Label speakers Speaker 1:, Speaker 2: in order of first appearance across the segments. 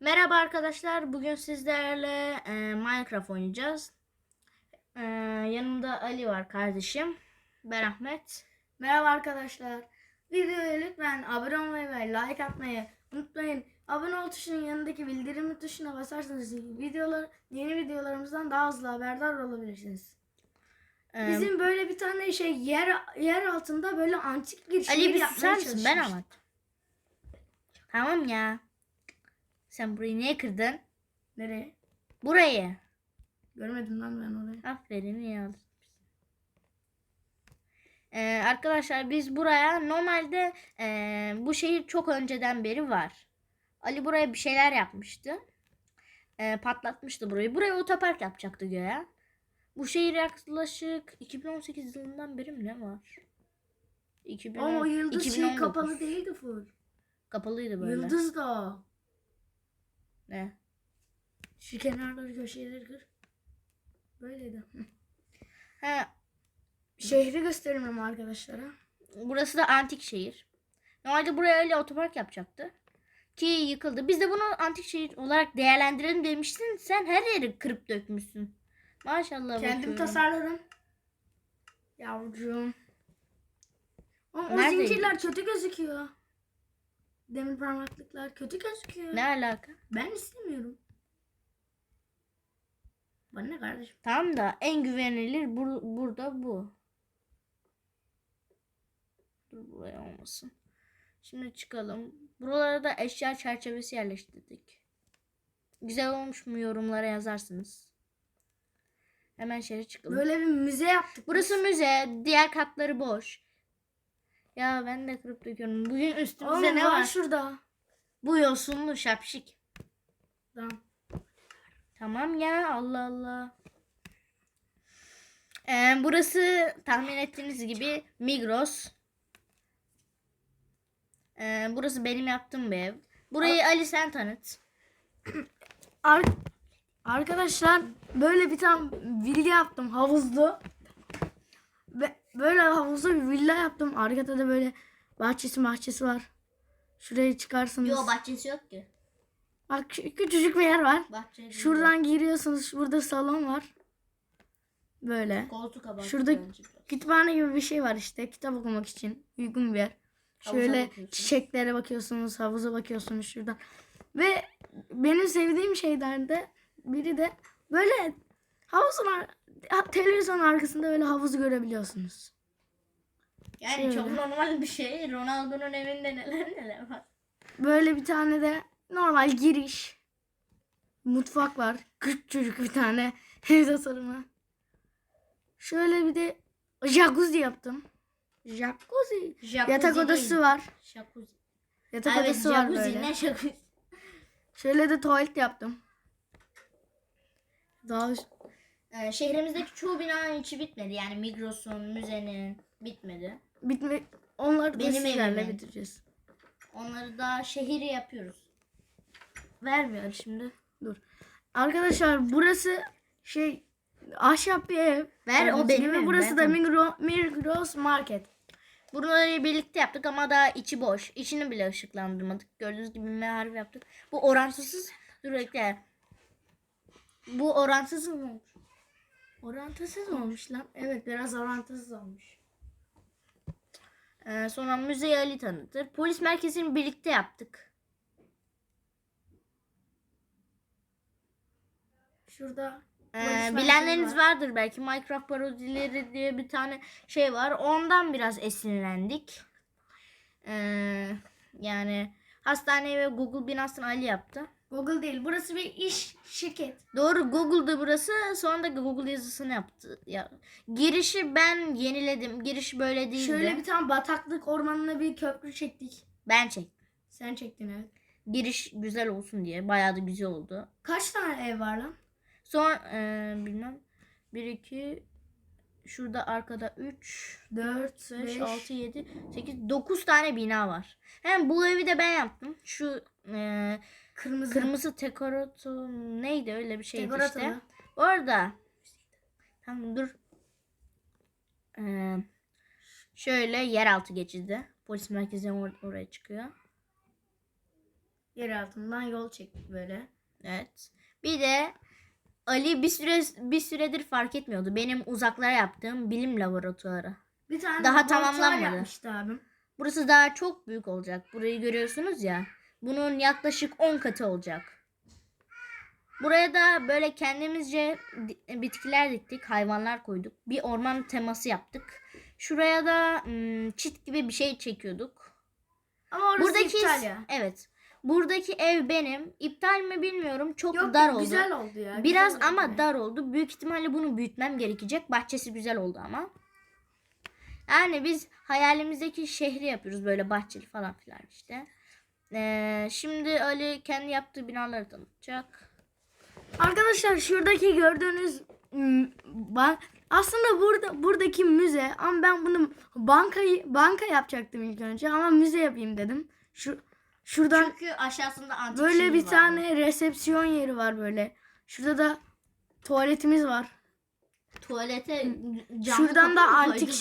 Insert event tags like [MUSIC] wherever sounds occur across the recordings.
Speaker 1: Merhaba arkadaşlar. Bugün sizlerle e, Minecraft oynayacağız. E, yanımda Ali var kardeşim. Ben Ahmet.
Speaker 2: Merhaba arkadaşlar. Videoya lütfen abone olmayı ve like atmayı unutmayın. Abone ol tuşunun yanındaki bildirim tuşuna basarsanız videolar yeni videolarımızdan daha hızlı haberdar olabilirsiniz.
Speaker 1: E,
Speaker 2: Bizim böyle bir tane şey yer yer altında böyle antik bir şey
Speaker 1: Ali bir susar mısın? Ben anlat. Tamam ya. Sen burayı niye kırdın?
Speaker 2: Nereye?
Speaker 1: Burayı.
Speaker 2: Görmedim lan ben orayı.
Speaker 1: Aferin iyi aldın. Ee, arkadaşlar biz buraya normalde e, bu şehir çok önceden beri var. Ali buraya bir şeyler yapmıştı. Ee, patlatmıştı burayı. Buraya otopark yapacaktı göğe. Bu şehir yaklaşık 2018 yılından beri mi ne var? 2010,
Speaker 2: Ama o yıldız şey
Speaker 1: 2019.
Speaker 2: kapalı değildi full.
Speaker 1: Kapalıydı böyle.
Speaker 2: Yıldız da.
Speaker 1: Ne?
Speaker 2: Şu kenarları köşeleri kır. Böyleydi. [LAUGHS]
Speaker 1: Ha,
Speaker 2: Şehri gösterelim arkadaşlara.
Speaker 1: Burası da antik şehir. Normalde buraya öyle otopark yapacaktı. Ki yıkıldı. Biz de bunu antik şehir olarak değerlendirelim demiştin. Sen her yeri kırıp dökmüşsün. Maşallah
Speaker 2: Kendim
Speaker 1: bakıyorum.
Speaker 2: tasarladım. Yavrucuğum. Ama o zincirler kötü gözüküyor. Demir parmaklıklar kötü gözüküyor.
Speaker 1: Ne alaka?
Speaker 2: Ben istemiyorum. Bana ne kardeşim?
Speaker 1: Tamam da en güvenilir bur- burada bu. Dur buraya olmasın. Şimdi çıkalım. Buralara da eşya çerçevesi yerleştirdik. Güzel olmuş mu yorumlara yazarsınız. Hemen şehre çıkalım.
Speaker 2: Böyle bir müze yaptık.
Speaker 1: Burası müze. Diğer katları boş. Ya ben de kırıp döküyorum. Bugün üstümüzde
Speaker 2: Oğlum
Speaker 1: ne
Speaker 2: var şurada.
Speaker 1: Bu yosunlu şapşik.
Speaker 2: Tamam.
Speaker 1: Tamam ya Allah Allah. Ee, burası tahmin ettiğiniz gibi Migros. Ee, burası benim yaptığım bir ev. Burayı Ali sen tanıt. [CLEARS THROAT]
Speaker 2: Ar- Arkadaşlar böyle bir tane villa yaptım havuzlu. Ve böyle havuzlu bir villa yaptım. Arkada da böyle bahçesi bahçesi var. Şuraya çıkarsınız.
Speaker 1: bahçesi yok ki.
Speaker 2: Bak küçücük bir yer var.
Speaker 1: Bahçe
Speaker 2: Şuradan giriyorsunuz. Burada salon var. Böyle.
Speaker 1: koltuk abartı
Speaker 2: Şurada kütüphane gibi bir şey var işte. Kitap okumak için uygun bir yer.
Speaker 1: Havuza
Speaker 2: Şöyle
Speaker 1: bakıyorsunuz.
Speaker 2: çiçeklere bakıyorsunuz, havuza bakıyorsunuz şuradan. Ve benim sevdiğim şeylerde biri de böyle havuzun televizyon arkasında böyle havuzu görebiliyorsunuz.
Speaker 1: Yani
Speaker 2: Şöyle.
Speaker 1: çok normal bir şey. Ronaldo'nun evinde neler neler var.
Speaker 2: Böyle bir tane de normal giriş. Mutfak var. Küçücük bir tane [LAUGHS] ev tasarımı. Şöyle bir de jacuzzi yaptım. Jacuzzi.
Speaker 1: Jacuzzi
Speaker 2: Yatak odası
Speaker 1: değil.
Speaker 2: var.
Speaker 1: Jacuzzi.
Speaker 2: Yatak
Speaker 1: Evet
Speaker 2: odası var böyle.
Speaker 1: ne jacuzzi.
Speaker 2: Şöyle de tuvalet yaptım. Daha
Speaker 1: Ee, şehrimizdeki çoğu binanın içi bitmedi. Yani Migros'un, müzenin bitmedi.
Speaker 2: bitme onları da
Speaker 1: Benim
Speaker 2: sizlerle
Speaker 1: evimin.
Speaker 2: bitireceğiz.
Speaker 1: Onları da şehri yapıyoruz.
Speaker 2: Vermiyor şimdi. Dur. Arkadaşlar burası şey ahşap bir ev.
Speaker 1: Ver, o
Speaker 2: Gördüğünüz
Speaker 1: benim
Speaker 2: gibi.
Speaker 1: evim,
Speaker 2: Burası da Migros, Migros Market.
Speaker 1: Bunları birlikte yaptık ama daha içi boş. İçini bile ışıklandırmadık. Gördüğünüz gibi meharif yaptık. Bu orantısız. Dur bekle. Bu orantısız mı?
Speaker 2: Orantısız olmuş lan? Evet biraz orantısız olmuş.
Speaker 1: Ee, sonra müzeyi Ali tanıtır. Polis merkezini birlikte yaptık.
Speaker 2: Şurada
Speaker 1: Ee, bilenleriniz
Speaker 2: merkezi
Speaker 1: vardır belki. Minecraft parodileri diye bir tane şey var. Ondan biraz esinlendik. Ee, yani hastane ve Google binasını Ali yaptı.
Speaker 2: Google değil. Burası bir iş şirket.
Speaker 1: Doğru Google'da burası. Sonra da Google yazısını yaptı. Ya, girişi ben yeniledim. Girişi böyle değildi.
Speaker 2: Şöyle bir tane bataklık ormanına bir köprü çektik.
Speaker 1: Ben çektim.
Speaker 2: Sen çektin evet.
Speaker 1: Giriş güzel olsun diye. Bayağı da güzel oldu.
Speaker 2: Kaç tane ev var lan?
Speaker 1: Son e, bilmem 1 2 şurada arkada 3
Speaker 2: 4,
Speaker 1: 5
Speaker 2: 5,
Speaker 1: 6 7 8 9 tane bina var. Hem bu evi de ben yaptım. Şu e,
Speaker 2: kırmızı.
Speaker 1: kırmızı dekorato neydi öyle bir şeydi
Speaker 2: Dekorato
Speaker 1: işte.
Speaker 2: mu?
Speaker 1: Orada Tamam dur. E, şöyle yeraltı geçidi. Polis merkezi or- oraya çıkıyor.
Speaker 2: yer altından yol çektik böyle.
Speaker 1: Evet. Bir de Ali bir süre bir süredir fark etmiyordu. Benim uzaklara yaptığım bilim laboratuvarı.
Speaker 2: Bir tane
Speaker 1: Daha
Speaker 2: laboratuvar
Speaker 1: tamamlanmadı.
Speaker 2: yapmıştı abim.
Speaker 1: Burası daha çok büyük olacak. Burayı görüyorsunuz ya. Bunun yaklaşık 10 katı olacak. Buraya da böyle kendimizce di- bitkiler diktik, hayvanlar koyduk. Bir orman teması yaptık. Şuraya da hmm, çit gibi bir şey çekiyorduk.
Speaker 2: Ama orası
Speaker 1: Buradaki
Speaker 2: iptal ya.
Speaker 1: evet. Buradaki ev benim. İptal mi bilmiyorum. Çok
Speaker 2: Yok
Speaker 1: dar oldu.
Speaker 2: güzel oldu ya.
Speaker 1: Biraz
Speaker 2: güzel oldu
Speaker 1: ama
Speaker 2: yani.
Speaker 1: dar oldu. Büyük ihtimalle bunu büyütmem gerekecek. Bahçesi güzel oldu ama. Yani biz hayalimizdeki şehri yapıyoruz böyle bahçeli falan filan işte. Ee, şimdi Ali kendi yaptığı binaları tanıtacak.
Speaker 2: Arkadaşlar şuradaki gördüğünüz m, ban- aslında burada buradaki müze ama ben bunu bankayı banka yapacaktım ilk önce ama müze yapayım dedim. Şu şuradan
Speaker 1: Çünkü aşağısında antik
Speaker 2: böyle bir
Speaker 1: var.
Speaker 2: tane resepsiyon yeri var böyle. Şurada da tuvaletimiz var.
Speaker 1: tuvalete camlı
Speaker 2: Şuradan da antik
Speaker 1: koydun?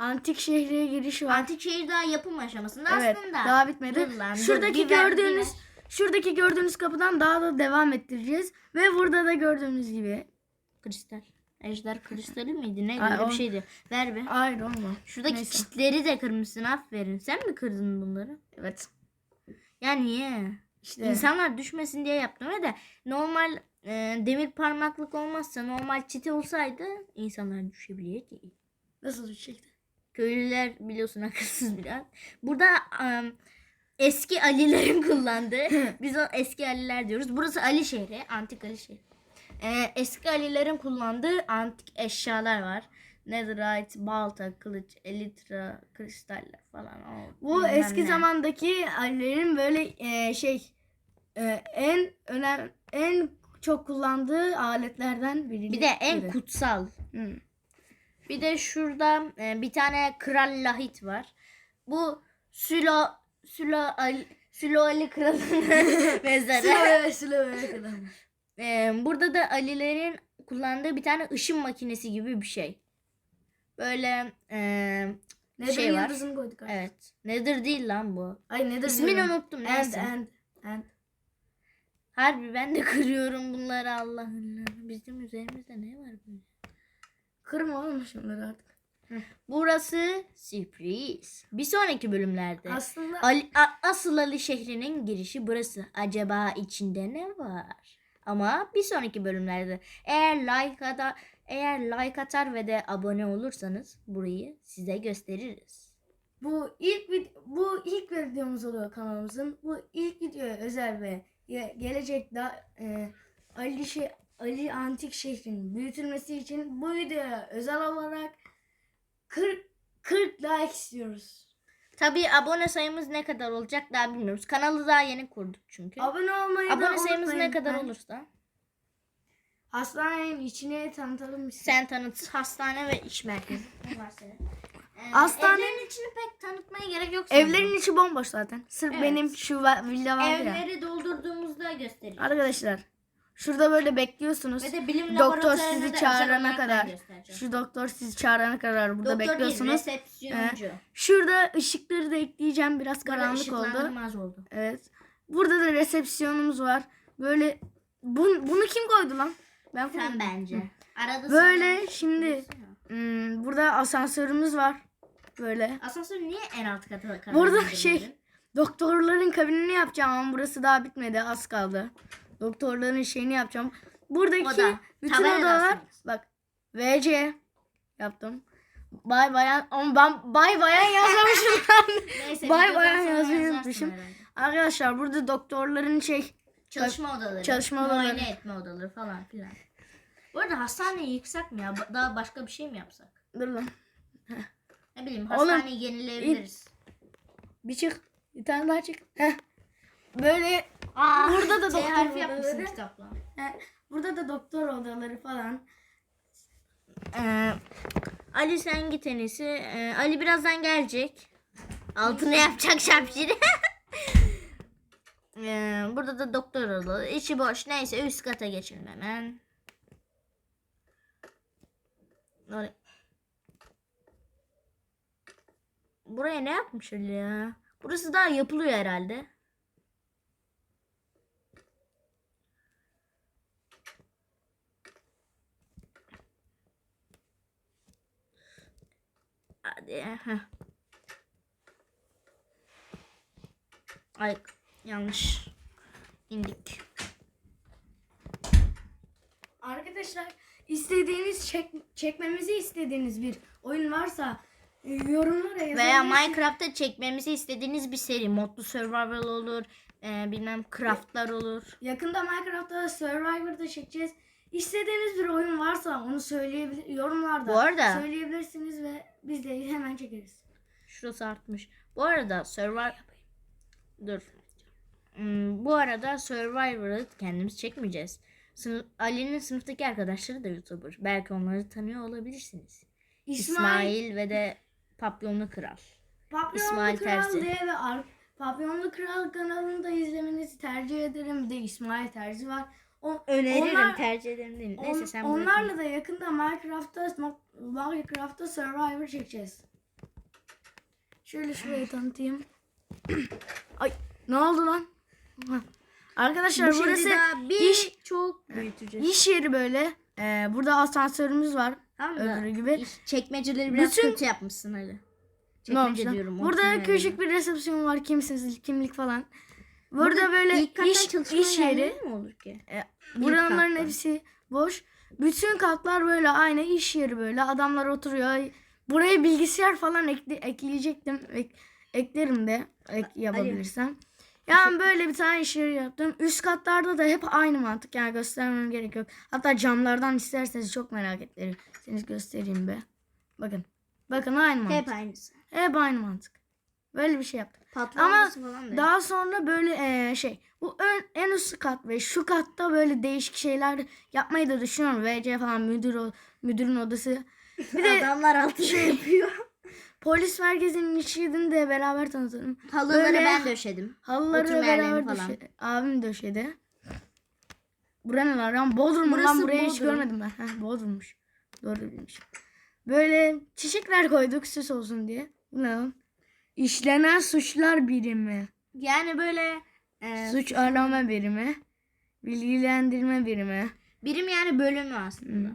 Speaker 2: Antik şehre giriş var.
Speaker 1: Antik şehir daha yapım aşamasında
Speaker 2: evet,
Speaker 1: aslında.
Speaker 2: daha bitmedi.
Speaker 1: Dur lan, dur,
Speaker 2: şuradaki
Speaker 1: bir
Speaker 2: gördüğünüz
Speaker 1: ver.
Speaker 2: şuradaki gördüğünüz kapıdan daha da devam ettireceğiz ve burada da gördüğünüz gibi.
Speaker 1: Kristal. Ejder kristali miydi? Neydi?
Speaker 2: Ay,
Speaker 1: Öyle bir şeydi. Ver bir.
Speaker 2: Hayır olma.
Speaker 1: Şuradaki
Speaker 2: Neyse.
Speaker 1: çitleri de kırmışsın aferin. Sen mi kırdın bunları?
Speaker 2: Evet.
Speaker 1: Ya niye?
Speaker 2: İşte
Speaker 1: İnsanlar düşmesin diye yaptım ve de normal e, demir parmaklık olmazsa normal çiti olsaydı insanlar düşebilirdi.
Speaker 2: nasıl düşecekti?
Speaker 1: Köylüler biliyorsun akılsız biraz. Burada e, eski Alilerin [LAUGHS] kullandığı biz o eski Aliler diyoruz. Burası Ali şehri, antik Ali şehri. E, eski Alilerin kullandığı antik eşyalar var. Netherite, balta, kılıç, elitra, kristaller falan. O
Speaker 2: Bu eski
Speaker 1: ne.
Speaker 2: zamandaki Alilerin böyle e, şey e, en önem en çok kullandığı aletlerden biri.
Speaker 1: Bir de en
Speaker 2: biri.
Speaker 1: kutsal.
Speaker 2: Hı.
Speaker 1: Bir de şurada e, bir tane kral lahit var. Bu Sülo Sülo Ali, Sülo Ali kralının mezarı.
Speaker 2: Slow slow kadar.
Speaker 1: E, burada da Alilerin kullandığı bir tane ışın makinesi gibi bir şey. Böyle e,
Speaker 2: Nedir
Speaker 1: Şey var.
Speaker 2: yıldızını koyduk. abi.
Speaker 1: evet. Nedir değil lan bu.
Speaker 2: Ay nedir?
Speaker 1: İsmini
Speaker 2: diyorum.
Speaker 1: unuttum
Speaker 2: And
Speaker 1: neyse.
Speaker 2: and and.
Speaker 1: Harbi ben de kırıyorum bunları Allah Allah. Bizim üzerimizde ne var böyle?
Speaker 2: Kırma oğlum şunları artık.
Speaker 1: Burası sürpriz. Bir sonraki bölümlerde.
Speaker 2: Aslında
Speaker 1: Ali, A- asıl Ali şehrinin girişi burası. Acaba içinde ne var? Ama bir sonraki bölümlerde eğer like atar, eğer like atar ve de abone olursanız burayı size gösteririz.
Speaker 2: bu ilk vid- bu ilk videomuz oluyor kanalımızın. Bu ilk videoya özel ve ge- gelecek da e, Ali şey Ali Antik Şehri'nin büyütülmesi için bu videoya özel olarak 40 40 like istiyoruz.
Speaker 1: Tabii abone sayımız ne kadar olacak daha bilmiyoruz. Kanalı daha yeni kurduk çünkü.
Speaker 2: Abone olmayı da
Speaker 1: abone sayımız ne kadar
Speaker 2: Ben
Speaker 1: olursa
Speaker 2: Hastanenin içine tanıtalım biz.
Speaker 1: sen tanıt hastane ve iş merkezi. Ee, [LAUGHS]
Speaker 2: Hastane-
Speaker 1: Evlerin içini pek tanıtmaya gerek yok. sanırım.
Speaker 2: Evlerin içi bomboş zaten. Sırf
Speaker 1: Evet.
Speaker 2: benim şu villa var ya.
Speaker 1: Evleri doldurduğumuzda göstereceğiz.
Speaker 2: Arkadaşlar şurada böyle bekliyorsunuz.
Speaker 1: Ve de bilim
Speaker 2: Doktor sizi çağırana kadar. Şu doktor sizi çağırana kadar burada
Speaker 1: Doktor değil,
Speaker 2: bekliyorsunuz.
Speaker 1: resepsiyoncu.
Speaker 2: Şurada ışıkları da ekleyeceğim. Biraz karanlık oldu.
Speaker 1: oldu.
Speaker 2: Evet. Burada da resepsiyonumuz var. Böyle bu, bunu kim koydu lan? Ben
Speaker 1: Sen
Speaker 2: koydum.
Speaker 1: bence. Arada
Speaker 2: Böyle
Speaker 1: sana-
Speaker 2: şimdi hmm, burada asansörümüz var. Böyle.
Speaker 1: Asansör niye en alt kata kadar
Speaker 2: Burada şey doktorların kabinini yapacağım ama burası daha bitmedi. Az kaldı. Doktorların şeyini yapacağım. Buradaki
Speaker 1: Oda.
Speaker 2: bütün
Speaker 1: Tabela da
Speaker 2: odalar bak VC yaptım. Bay bayan ama ben bay bayan yazmamışım. [LAUGHS]
Speaker 1: Neyse,
Speaker 2: Bay bayan yazmayı unutmuşum. Arkadaşlar burada doktorların şey
Speaker 1: Çalışma odaları.
Speaker 2: Çalışma odaları.
Speaker 1: Muayene etme odaları falan filan. Bu arada hastaneyi yıksak mı ya? Daha başka bir şey mi yapsak?
Speaker 2: dur lan.
Speaker 1: Ne bileyim
Speaker 2: Oğlum,
Speaker 1: hastaneyi yenileyebiliriz.
Speaker 2: Bir çık. Bir tane daha çık. Heh. Böyle
Speaker 1: Aa,
Speaker 2: Burada da
Speaker 1: T
Speaker 2: doktor
Speaker 1: harfi yapmışsın
Speaker 2: odaları.
Speaker 1: kitapla.
Speaker 2: he, burada da doktor odaları falan.
Speaker 1: Ee, Ali sen git en iyisi. Ee, Ali birazdan gelecek. Altını yapacak şapşiri. [LAUGHS] ee, burada da doktor odaları. İçi boş. Neyse üst kata geçelim hemen. Oraya- Buraya ne yapmış Ali ya? Burası daha yapılıyor herhalde. Hadi. heh. Ay yanlış. indik.
Speaker 2: Arkadaşlar istediğiniz çek, çekmemizi istediğiniz bir oyun varsa e, yorumlara yazabilirsiniz.
Speaker 1: Veya Minecraft'ta çekmemizi istediğiniz bir seri. Modlu survival olur. e, bilmem craftlar olur.
Speaker 2: Yakında Minecraft'ta Survivor'da çekeceğiz. İstediğiniz bir oyun varsa onu söyleyebilir yorumlarda
Speaker 1: Bu arada-
Speaker 2: söyleyebilirsiniz ve biz de hemen çekeriz.
Speaker 1: Şurası artmış. Bu arada Survivor... Dur. Hmm, bu arada Survivor'ı kendimiz çekmeyeceğiz. Sınıf, Ali'nin sınıftaki arkadaşları da YouTuber. Belki onları tanıyor olabilirsiniz.
Speaker 2: İsmail,
Speaker 1: İsmail ve de Papyonlu Kral.
Speaker 2: Papyonlu
Speaker 1: İsmail
Speaker 2: Kral
Speaker 1: Terzi.
Speaker 2: diye ve Ar- Papyonlu Kral kanalını da izlemenizi tercih ederim. Bir de İsmail Terzi var. O,
Speaker 1: Öneririm,
Speaker 2: onlar-
Speaker 1: tercih ederim değil.
Speaker 2: on-
Speaker 1: Neyse sen
Speaker 2: onlarla
Speaker 1: bırakın.
Speaker 2: da yakında Minecraft'ta Minecraft'ta Survivor çekeceğiz. Şöyle şurayı tanıtayım. [CLEARS THROAT] Ay ne oldu lan? [LAUGHS] Arkadaşlar
Speaker 1: Bu
Speaker 2: burası
Speaker 1: bir
Speaker 2: iş
Speaker 1: çok büyüteceğiz.
Speaker 2: iş yeri böyle. Ee, burada asansörümüz var.
Speaker 1: Tamam
Speaker 2: Öbürü gibi.
Speaker 1: iş- çekmeceleri biraz
Speaker 2: Bütün-
Speaker 1: kötü yapmışsın
Speaker 2: olmuş
Speaker 1: Çekmece diyorum.
Speaker 2: Burada küçük bir resepsiyon var. Kimsesiz kimlik falan. Burada, böyle
Speaker 1: ilk
Speaker 2: iş, iş yeri.
Speaker 1: mi olur ki?
Speaker 2: E, Buranların hepsi boş. Bütün katlar böyle aynı iş yeri böyle. Adamlar oturuyor. Buraya bilgisayar falan ekle, ekleyecektim. Ek- eklerim de ek, yapabilirsem. Yani böyle bir tane iş yeri yaptım. Üst katlarda da hep aynı mantık. Yani göstermem gerek yok. Hatta camlardan isterseniz çok merak ederseniz göstereyim be. Bakın. Bakın aynı mantık.
Speaker 1: Hep aynısı.
Speaker 2: Hep aynı mantık. Böyle bir şey yaptım.
Speaker 1: Patlaması falan da.
Speaker 2: Daha sonra böyle eee, şey bu ön, en üst kat ve şu katta böyle değişik şeyler yapmayı da düşünüyorum. VC falan müdür o- müdürün odası. Bir de
Speaker 1: Adamlar altı şey yapıyor.
Speaker 2: polis merkezinin içini de beraber tanıtalım.
Speaker 1: Halıları
Speaker 2: Böyle-
Speaker 1: ben döşedim.
Speaker 2: Halıları
Speaker 1: Oturma
Speaker 2: beraber
Speaker 1: falan.
Speaker 2: döşedi. Abim döşedi. Bura ne lan? Lan Bodrum mu lan
Speaker 1: Burası
Speaker 2: burayı hiç
Speaker 1: Bodrum.
Speaker 2: görmedim ben. Heh, Bodrum'muş. Doğru bilmişim. Böyle çiçekler koyduk süs olsun diye. Bu ne lan? İşlenen suçlar birimi.
Speaker 1: Yani böyle e,
Speaker 2: Suç arama birimi. Bilgilendirme birimi.
Speaker 1: birim yani bölümü aslında.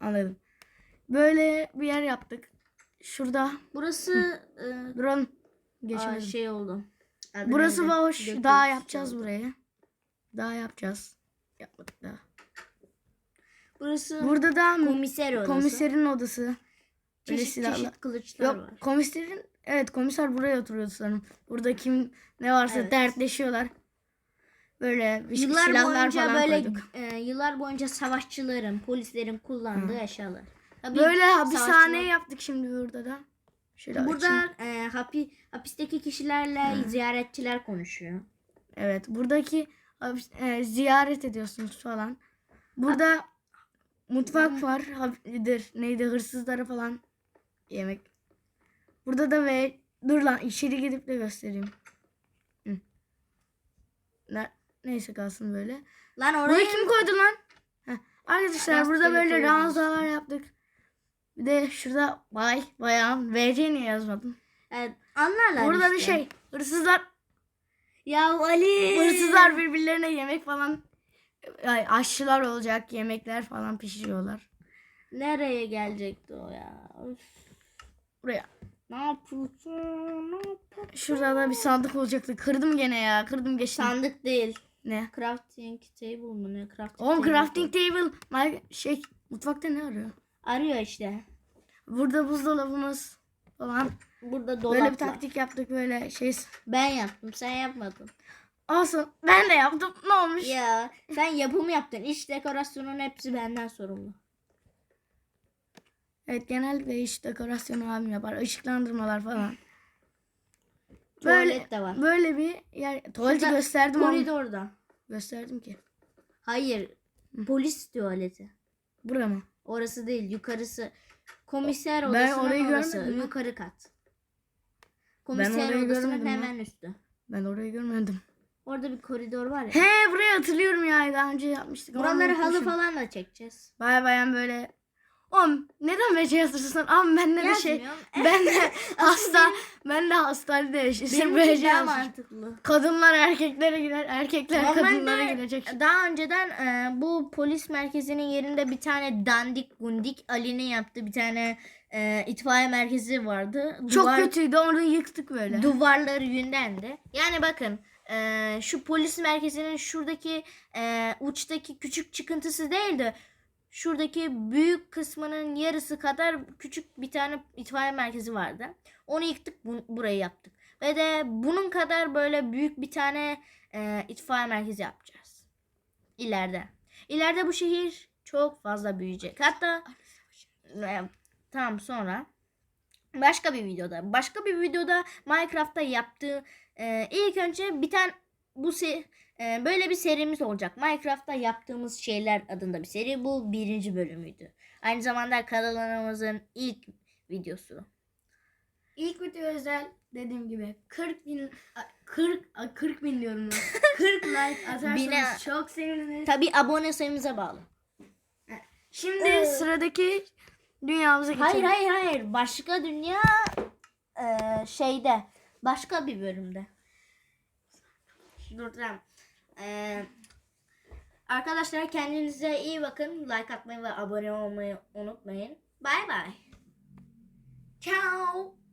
Speaker 2: Anladım. Böyle bir yer yaptık. Şurada
Speaker 1: Burası e, aa,
Speaker 2: Geçelim.
Speaker 1: şey oldu. Adı
Speaker 2: Burası
Speaker 1: neydi?
Speaker 2: boş.
Speaker 1: Gökyüzü
Speaker 2: Daha yapacağız
Speaker 1: oldu.
Speaker 2: burayı. Daha yapacağız. Yapmadık daha.
Speaker 1: Burası
Speaker 2: Burada da
Speaker 1: komiser odası.
Speaker 2: komiserin odası.
Speaker 1: Çeşit çeşit kılıçlar
Speaker 2: Yok
Speaker 1: var.
Speaker 2: komiserin evet komiser buraya oturuyordu sanırım. Burada kim ne varsa
Speaker 1: Evet.
Speaker 2: dertleşiyorlar. Böyle bir şey-
Speaker 1: Yıllar
Speaker 2: silahlar
Speaker 1: boyunca
Speaker 2: falan
Speaker 1: böyle
Speaker 2: koyduk.
Speaker 1: e, yıllar boyunca savaşçıların, polislerin kullandığı eşyalar. Tabii
Speaker 2: Böyle hapishane
Speaker 1: savaşçılar-
Speaker 2: yaptık şimdi burada da. Şöyle açayım.
Speaker 1: Burada e, hapi, hapisteki kişilerle ziyaretçiler konuşuyor.
Speaker 2: Evet buradaki e, ziyaret ediyorsunuz falan. Burada mutfak var. Habidir. Neydi hırsızlara falan yemek. Burada da ve dur lan içeri gidip de göstereyim. Hı. Ne, neyse kalsın böyle.
Speaker 1: Lan
Speaker 2: Burayı
Speaker 1: oraya
Speaker 2: kim koydu lan? Heh. Arkadaşlar burada
Speaker 1: Rastgele
Speaker 2: böyle ranzalar yaptık. Bir de şurada bay bayan VC niye yazmadım?
Speaker 1: Evet, anlarlar
Speaker 2: Burada bir
Speaker 1: işte.
Speaker 2: şey. Hırsızlar
Speaker 1: Ya Ali.
Speaker 2: Hırsızlar birbirlerine yemek falan ay, aşçılar olacak yemekler falan pişiriyorlar.
Speaker 1: Nereye gelecekti o ya? Üf,
Speaker 2: Buraya.
Speaker 1: ne yapıyorsun? Ne yapıyorsun?
Speaker 2: Şurada da bir sandık olacaktı. Kırdım gene ya. Kırdım geçtim.
Speaker 1: Sandık değil.
Speaker 2: ne?
Speaker 1: Crafting table mı ne? Crafting
Speaker 2: Oğlum
Speaker 1: table.
Speaker 2: crafting table. My, şey mutfakta ne arıyor?
Speaker 1: Arıyor işte.
Speaker 2: Burada buzdolabımız falan.
Speaker 1: Burada dolap
Speaker 2: Böyle bir taktik yaptık böyle şey.
Speaker 1: Ben yaptım sen yapmadın.
Speaker 2: Olsun. Ben de yaptım. Ne olmuş?
Speaker 1: Ya sen yapım yaptın. İç dekorasyonun hepsi benden sorumlu.
Speaker 2: Evet genellikle iş dekorasyonu abim yapar. Işıklandırmalar falan. [LAUGHS] Böyle,
Speaker 1: Tuvalet de var.
Speaker 2: böyle bir yer. Tuvaleti
Speaker 1: Şurada
Speaker 2: gösterdim ama.
Speaker 1: Koridorda.
Speaker 2: Gösterdim ki.
Speaker 1: Hayır. Polis tuvaleti.
Speaker 2: Bura mı?
Speaker 1: Orası değil. Yukarısı. Komiser
Speaker 2: Ben
Speaker 1: odasının
Speaker 2: orayı
Speaker 1: orası.
Speaker 2: görmedim lan.
Speaker 1: Yukarı kat. Komiser
Speaker 2: orayı
Speaker 1: odasının
Speaker 2: ya.
Speaker 1: hemen üstü.
Speaker 2: Ben orayı görmedim.
Speaker 1: Orada bir koridor var ya.
Speaker 2: He burayı hatırlıyorum ya daha önce yapmıştık. ama
Speaker 1: Buraları halı
Speaker 2: unutmuşum.
Speaker 1: falan da çekeceğiz.
Speaker 2: Baya bayan böyle. Oğlum neden BC yazırsın? Ama ben de bir şey. [LAUGHS] Ben de [LAUGHS] hasta. Ben de hastanede yaşıyorum.
Speaker 1: Benim için daha
Speaker 2: yazmışım.
Speaker 1: mantıklı.
Speaker 2: Kadınlar erkeklere girer. Erkekler kadınlara
Speaker 1: Normalde
Speaker 2: girecek.
Speaker 1: daha önceden e, bu polis merkezinin yerinde bir tane dandik gundik Ali'nin yaptığı bir tane e, itfaiye merkezi vardı.
Speaker 2: Çok
Speaker 1: Duvar-
Speaker 2: kötüydü onu yıktık böyle.
Speaker 1: duvarları yündendi. Yani bakın e, şu polis merkezinin şuradaki e, uçtaki küçük çıkıntısı değil de şuradaki büyük kısmının yarısı kadar küçük bir tane itfaiye merkezi vardı. Onu yıktık bu, burayı yaptık. Ve de bunun kadar böyle büyük bir tane e, itfaiye merkezi yapacağız. İleride. İleride bu şehir çok fazla büyüyecek. Hatta e, tamam sonra başka bir videoda başka bir videoda Minecraft'ta yaptığı e, ilk önce bir tane bu se- e, böyle bir serimiz olacak. Minecraft'ta yaptığımız şeyler adında bir seri. Bu birinci bölümüydü. Aynı zamanda kanalımızın ilk videosu.
Speaker 2: İlk video özel dediğim gibi 40 bin 40 40 bin diyorum ben. [LAUGHS] 40 like atarsanız
Speaker 1: Bine-
Speaker 2: çok seviniriz.
Speaker 1: Tabi abone sayımıza bağlı.
Speaker 2: Şimdi
Speaker 1: Ee,
Speaker 2: sıradaki dünyamıza geçelim.
Speaker 1: Hayır hayır hayır. Başka dünya e, şeyde. Başka bir bölümde. Dur tamam. E, arkadaşlar kendinize iyi bakın. Like atmayı ve abone olmayı unutmayın. Bay bay. Ciao.